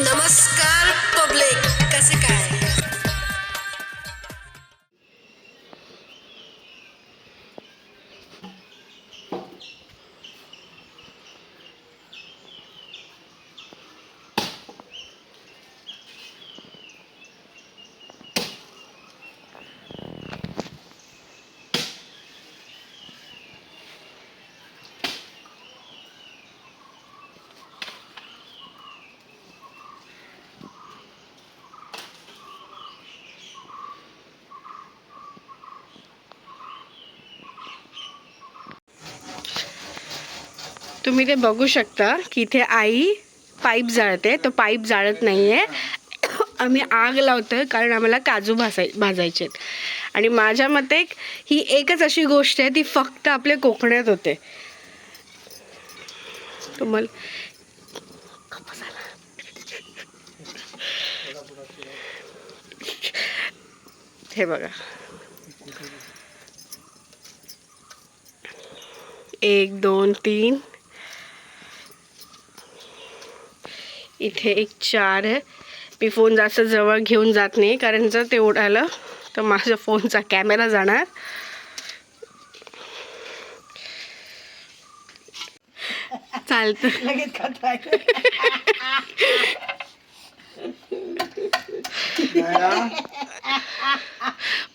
नमस्कार तुम्ही ते बघू शकता की इथे आई पाईप जाळते तो पाईप जाळत नाही आहे आम्ही आग लावतोय कारण आम्हाला काजू भासाय भाजायचे आणि माझ्या मते ही एकच अशी गोष्ट आहे ती फक्त आपल्या कोकणात होते. तुम्हाला हे बघा. एक दोन तीन. इथे एक चार आहे. मी फोन जास्त जवळ घेऊन जात नाही कारण जर ते उडालं तर माझ्या फोनचा कॅमेरा जाणार. चालतं.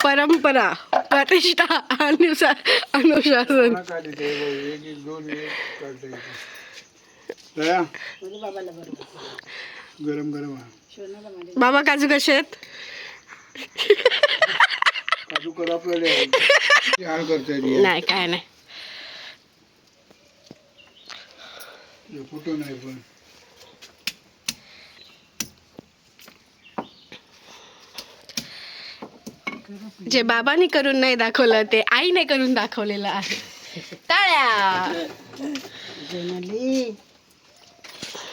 परंपरा प्रतिष्ठा अनुसार अनुशासन. बाबाला बरोबर गरम गरममध्ये बाबा काजू कसे आहेत? काजू कर आपल्याला करता नाही काय नाही. फोटो नाही पण. जे बाबांनी करून नाही दाखवलं ते आईने करून दाखवलेलं आहे. टाळ्या. जेनली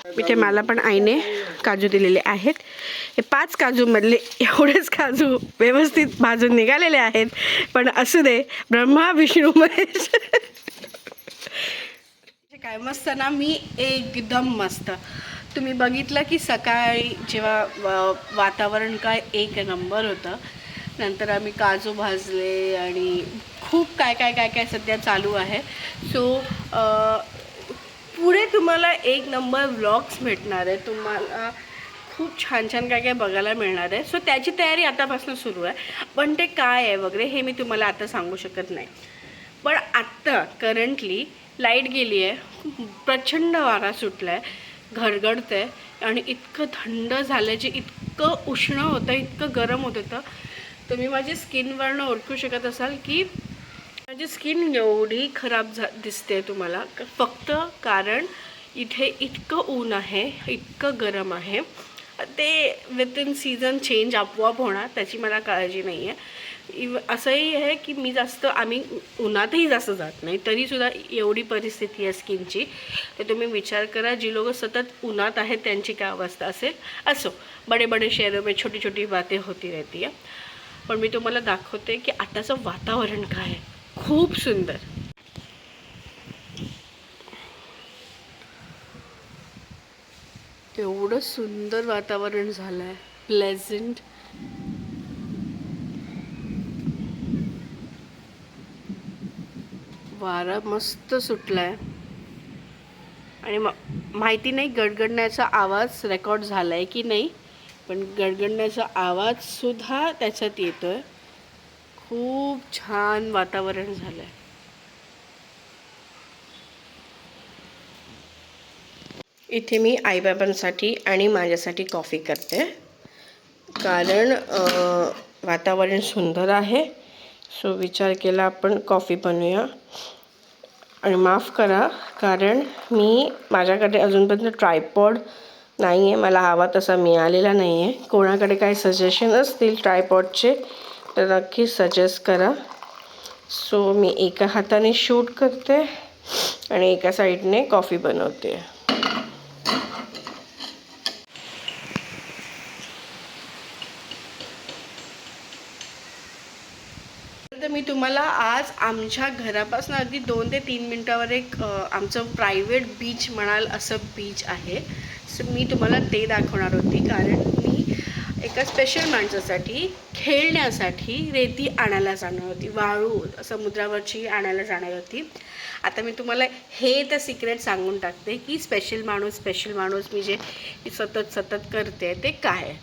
इथे मला पण आईने काजू दिलेले आहेत. हे पाच काजूमधले एवढेच काजू व्यवस्थित भाजून निघालेले आहेत. पण असू दे ब्रह्मा विष्णू महेश. काय मस्त ना मी एकदम मस्त. तुम्ही बघितलं की सकाळी जेव्हा वातावरण काय एक नंबर होतं. नंतर आम्ही काजू भाजले आणि खूप काय काय काय काय सध्या चालू आहे. सो पुढे तुम्हाला एक नंबर व्लॉग्स भेटणार आहे. तुम्हाला खूप छान छान काय काय बघायला मिळणार आहे. सो त्याची तयारी आतापासून सुरू आहे. पण ते काय आहे वगैरे हे मी तुम्हाला आता सांगू शकत नाही. पण आत्ता करंटली लाइट गेली आहे. प्रचंड वारा सुटला आहे घरगडतं आहे आणि इतकं थंड झालं जे इतकं उष्ण होतं इतकं गरम होत होतं. तुम्ही माझी स्किनवरनं ओळखू शकत असाल की माझी स्किन एवढी खराब झा दिसते तुम्हाला. फक्त कारण इथे इतकं ऊन आहे इतकं गरम आहे. ते विथ इन सीझन चेंज आपोआप होणार त्याची मला काळजी नाही आहे इव असंही आहे की मी जास्त आम्ही उन्हातही जास्त जात नाही तरीसुद्धा एवढी परिस्थिती आहे स्किनची. तर तुम्ही विचार करा जी लोक सतत उन्हात आहेत त्यांची काय अवस्था असेल असो. बडे बडे शहरों में छोटी छोटी बातें होती रहती आहे पण मी तुम्हाला दाखवते की आताचं वातावरण काय आहे. खूप सुंदर. एवढं सुंदर वातावरण झालं आहे प्लेझंट वारा मस्त सुटला आहे आणि माहिती नाही गडगडण्याचा आवाज रेकॉर्ड झाला आहे की नाही पण गडगडण्याचा आवाजसुद्धा त्याच्यात येतो आहे खूप छान वातावरण झालं आहे इथे मी आईबाबांसाठी आणि माझ्यासाठी कॉफी करते. कारण वातावरण सुंदर आहे. सो विचार केला आपण कॉफी बनवूया. आणि माफ करा कारण मी माझ्याकडे अजूनपर्यंत ट्रायपॉड नाही आहे मला हवा तसा मिळालेला नाही आहे कोणाकडे काही सजेशन असतील ट्रायपॉडचे तर नक्की सजेस्ट करा. सो मी एका हाताने शूट करते आणि एका साईडने कॉफी बनवते. तर मी तुम्हाला आज आमच्या घरापासून अगदी दोन ते तीन मिनटावर एक आमचं प्रायव्हेट बीच म्हणाल असं बीच आहे. सो मी तुम्हाला ते दाखवणार होती. कारण एका स्पेशल माणसासाठी खेळण्यासाठी रेती आणायला जाणार होती वाळू समुद्रावरची आणायला जाणार होती. आता मी तुम्हाला हे तर सिक्रेट सांगून टाकते की स्पेशल माणूस स्पेशल माणूस मी जे सतत सतत करते ते काय?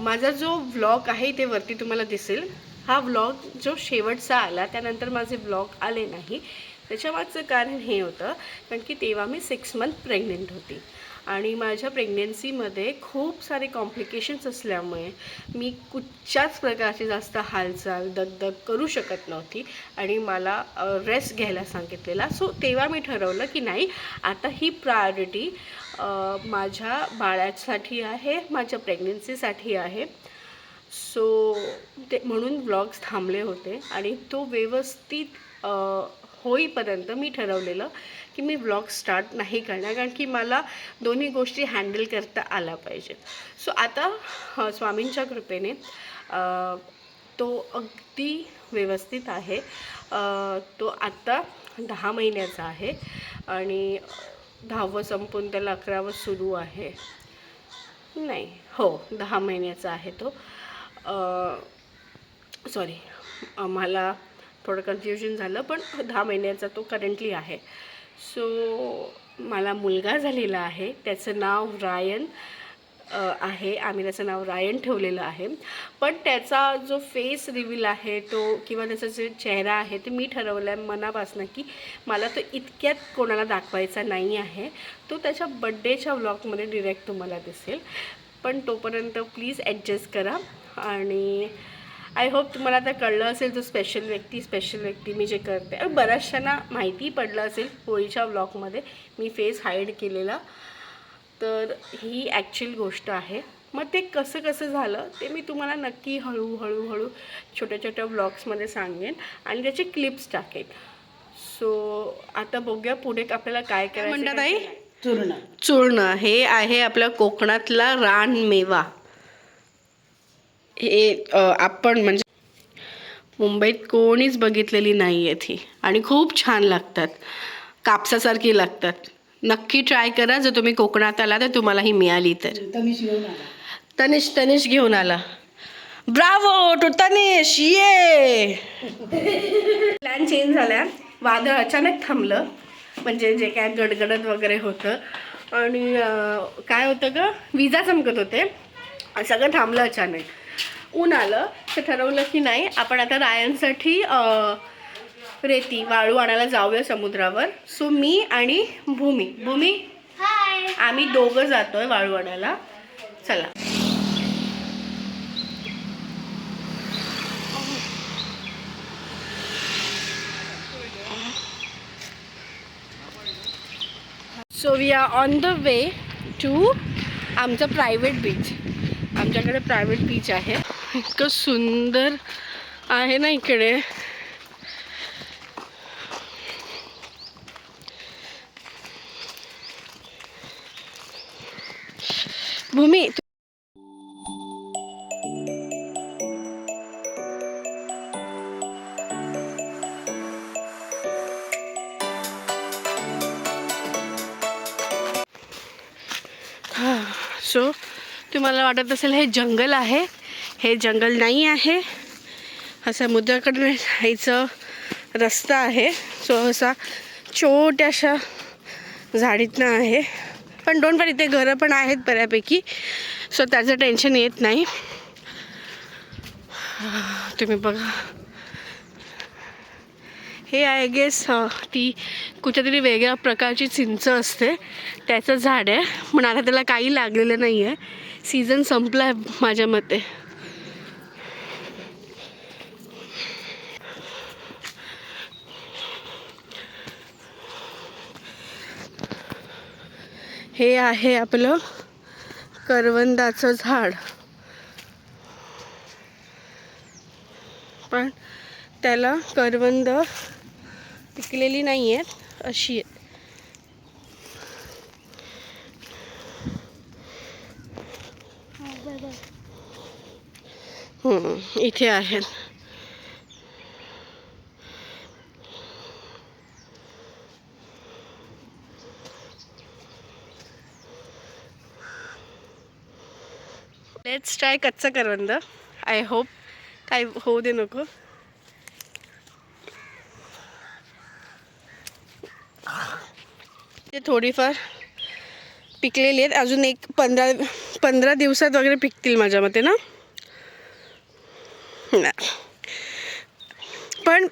माझा जो व्लॉग आहे ते वरती तुम्हाला दिसेल. हा व्लॉग जो शेवटचा आला त्यानंतर माझे व्लॉग आले नाही. त्याच्यामागचं कारण हे होतं कारण की तेव्हा मी सिक्स मंथ प्रेग्नेंट होती. आणि माझ्या प्रेग्नेन्सीमध्ये खूप सारे कॉम्प्लिकेशन्स असल्यामुळे मी कुठच्याच प्रकारची जास्त हालचाल दगदग करू शकत नव्हती आणि मला रेस्ट घ्यायला सांगितलेला. सो तेव्हा मी ठरवलं की नाही आता ही प्रायोरिटी माझ्या बाळासाठी आहे माझ्या प्रेग्नेन्सीसाठी आहे. सो ते म्हणून ब्लॉग्स थांबले होते आणि तो व्यवस्थित होईपर्यंत मी ठरवलेलं की मी ब्लॉग स्टार्ट नाही करणार कारण की मला दोन्ही गोष्टी हँडल करता आल्या पाहिजेत. सो आता स्वामींच्या कृपेने तो अगदी व्यवस्थित आहे. तो आत्ता दहा महिन्याचा आहे आणि दहावं संपून त्याला अकरावं सुरू आहे. नाही हो दहा महिन्याचा आहे तो. सॉरी मला थोडं कन्फ्युजन झालं पण दहा महिन्याचा तो करंटली आहे. सो मला मुलगा झालेला आहे. त्याचं नाव रायन आहे. आम्ही त्याचं नाव रायन ठेवलेलं आहे. पण त्याचा जो फेस रिव्हील आहे तो किंवा त्याचा जो चेहरा आहे ते मी ठरवलं आहे मनापासून की मला तो इतक्यात कोणाला दाखवायचा नाही आहे. तो त्याच्या बड्डेच्या व्लॉगमध्ये डिरेक्ट तुम्हाला दिसेल. पण तोपर्यंत प्लीज ॲडजस्ट करा. आणि आय होप तुम्हाला आता कळलं असेल जो स्पेशल व्यक्ती स्पेशल व्यक्ती मी जे करते. आणि बऱ्याचशांना माहिती पडलं असेल होळीच्या व्लॉगमध्ये मी फेस हाईड केलेला. तर ही ॲक्च्युअल गोष्ट आहे. मग ते कसं कसं झालं ते मी तुम्हाला नक्की हळूहळू हळू छोट्या छोट्या व्लॉग्समध्ये सांगेन आणि त्याचे क्लिप्स टाकेन. सो आता बघूया पुढे आपल्याला काय करायचं म्हणतात आई चूर्ण. चूर्ण. हे आहे आपल्या कोकणातला रानमेवा. हे आपण म्हणजे मुंबईत कोणीच बघितलेली नाही आहेत ही आणि खूप छान लागतात. कापसासारखी लागतात. नक्की ट्राय करा. जर तुम्ही कोकणात आला तर तुम्हाला ही मिळाली तर. तनिष तनिष घेऊन आला. Bravo to Tanish! Yay! Plan change झाला वादळ अचानक थांबलं. म्हणजे जे काय गडगडत वगैरे होतं. आणि काय होतं ग? विजा चमकत होते. सगळं थांबलं अचानक. ऊन आलं तर ठरवलं की नाही आपण आता रायांसाठी रेती वाळू आणायला जाऊया समुद्रावर. सो मी आणि भूमी. भूमी आम्ही दोघं जातोय वाळू आणायला. चला. So we are on the way to आमचं प्रायव्हेट बीच आमच्याकडे प्रायव्हेट बीच आहे. इतकं सुंदर आहे ना इकडे. भूमी सो तुम्हाला वाटत असेल हे जंगल आहे. हे जंगल नाही आहे. हा समुद्राकडे जायचं रस्ता आहे. सो असा छोट्याशा झाडीतनं आहे. पण दोन पण इथे घरं पण आहेत बऱ्यापैकी. सो त्याचं टेन्शन येत नाही. तुम्ही बघा. हे आय गेस ती कुठेतरी वेगळ्या प्रकारची चिंच असते. त्याचं झाड आहे. पण आता त्याला काही लागलेलं नाही आहे सीझन संपला आहे माझ्या मते. हे आहे आपलं करवंदाचं झाड. पण त्याला करवंद पिकलेली नाही आहेत अशी आहेत इथे आहेत लेट्स ट्राय कच्चं करवंद. आय होप काय होऊ दे नको. ते थोडीफार पिकलेली आहेत. अजून एक पंधरा पंधरा दिवसात वगैरे पिकतील माझ्या मते ना? पण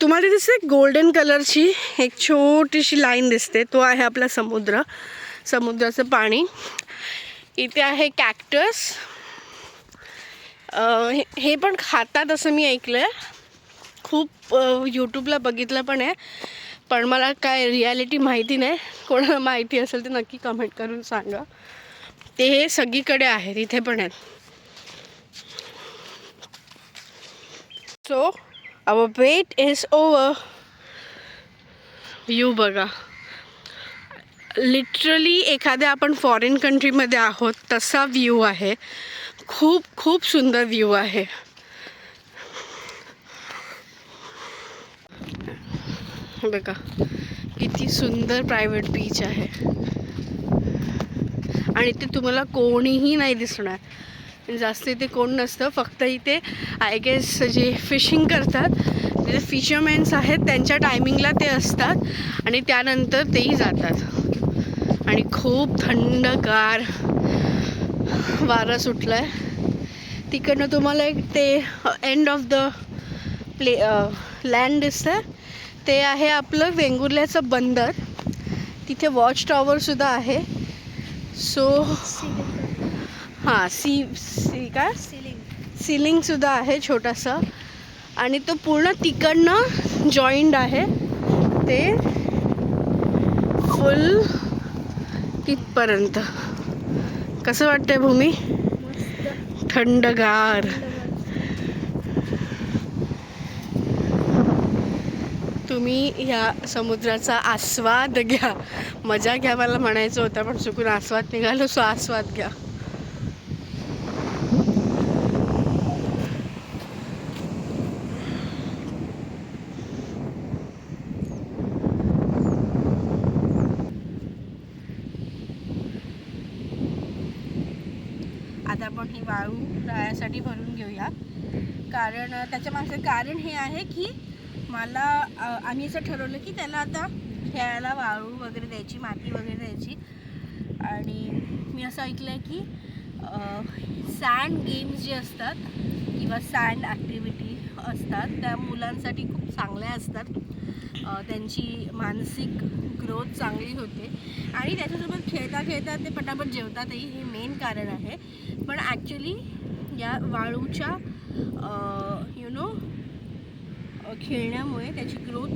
तुम्हाला दिसते गोल्डन कलरची एक छोटीशी लाईन दिसते. तो आहे आपला समुद्र. समुद्राचं पाणी. इथे आहे कॅक्टस हे हे पण खातात असं मी ऐकलं आहे खूप यूट्यूबला बघितलं पण आहे. पण मला काय रियालिटी माहिती नाही. कोणाला माहिती असेल तर नक्की कमेंट करून सांगा. ते हे सगळीकडे आहेत इथे पण आहेत. So our wait is over you बघा. लिटरली एखाद्या आपण फॉरेन कंट्रीमध्ये आहोत तसा व्ह्यू आहे. खूप खूप सुंदर व्ह्यू आहे. बघा किती सुंदर प्रायव्हेट बीच आहे. आणि ते तुम्हाला कोणीही नाही दिसणार. जास्त इथे कोण नसतं फक्त इथे आय गेस जे फिशिंग करतात जे फिशरमॅन्स आहेत त्यांच्या टायमिंगला ते असतात आणि त्यानंतर तेही जातात. आणि खूप थंडगार वारा सुटला आहे तिकडनं तुम्हाला एक ते end of the play land दिसतं ते आहे आपलं वेंगुर्ल्याचं बंदर. तिथे वॉच टॉवरसुद्धा आहे. सो हां सी सी काय? सिलिंगसुद्धा आहे छोटासा. आणि तो पूर्ण तिकडनं जॉईंट आहे. ते फुल तिथपर्यंत कसं वाटतंय भूमी? थंडगार. तुम्ही ह्या समुद्राचा आस्वाद घ्या. मजा घ्या मला म्हणायचं होतं पण चुकून आस्वाद निघालो सो आस्वाद घ्या. आपण ही वाळू राहण्यासाठी भरून घेऊया. कारण त्याच्या मागचं कारण हे आहे की मला आम्ही असं ठरवलं की त्याला आता खेळायला वाळू वगैरे द्यायची माती वगैरे द्यायची. आणि मी असं ऐकलं आहे की सँड गेम्स जे असतात किंवा सँड ॲक्टिव्हिटी असतात. त्या मुलांसाठी खूप चांगल्या असतात. त्यांची मानसिक ग्रोथ चांगली होते. आणि त्याच्यासोबत खेळता खेळता ते पटापट जेवतातही हे मेन कारण आहे. पण ॲक्च्युली या वाळूच्या यु नो खेळण्यामुळे त्याची ग्रोथ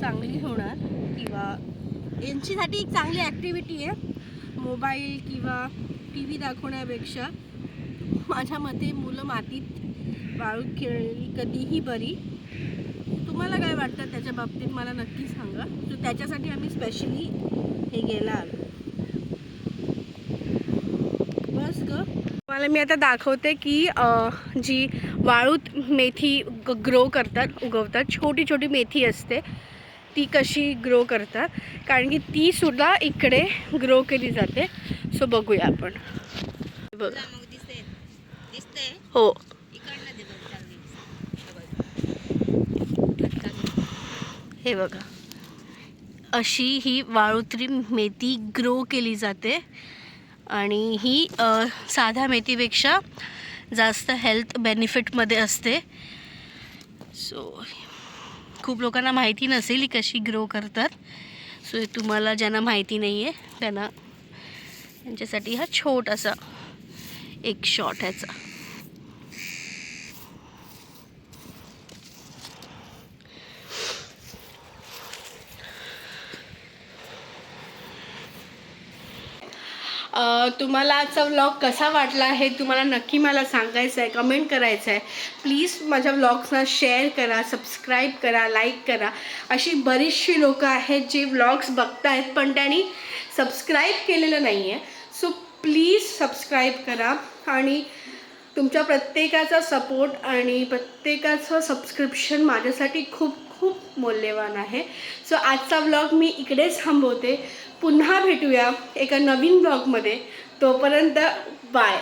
चांगली होणार. किंवा यांच्यासाठी एक चांगली ॲक्टिव्हिटी आहे. मोबाईल किंवा टी व्ही दाखवण्यापेक्षा माझ्या मते मुलं मातीत वाळूत खेळली कधीही बरी. तुम्हाला काय वाटतं त्याच्या बाबतीत मला नक्की सांगा. तर त्याच्यासाठी आम्ही स्पेशली हे गेला आलो. बस ग. मला मी आता दाखवते की जी वाळूत मेथी ग्रो करतात उगवतात छोटी छोटी मेथी असते ती कशी ग्रो करतात कारण की ती सुद्धा इकडे ग्रो केली जाते. सो बघूया आपण. बघ. हो. हे बघा. अशी ही वाळूत्री मेथी ग्रो केली जाते. आणि ही साध्या मेथीपेक्षा जास्त हेल्थ बेनिफिटमध्ये असते. सो खूप लोकांना माहिती नसेल ही कशी ग्रो करतात. सो हे तुम्हाला ज्यांना माहिती नाही आहे त्यांना त्यांच्यासाठी हा छोटासा एक शॉट ह्याचा. तुम्हाला आजचा व्लॉग कसा वाटला आहे तुम्हाला नक्की मला सांगायचं आहे कमेंट करायचं आहे प्लीज माझ्या व्लॉग्सना शेअर करा सबस्क्राईब करा लाईक करा. अशी बरीचशी लोकं आहेत जे व्लॉग्स बघतायत पण त्यांनी सबस्क्राईब केलेलं नाही आहे सो प्लीज सबस्क्राईब करा आणि तुमच्या प्रत्येकाचा सपोर्ट आणि प्रत्येकाचं सबस्क्रिप्शन माझ्यासाठी खूप खूप मौल्यवान आहे. सो आजचा व्लॉग मी इकडेच थांबवते. पुन्हा भेटूया एका नवीन ब्लॉगमध्ये. तोपर्यंत बाय.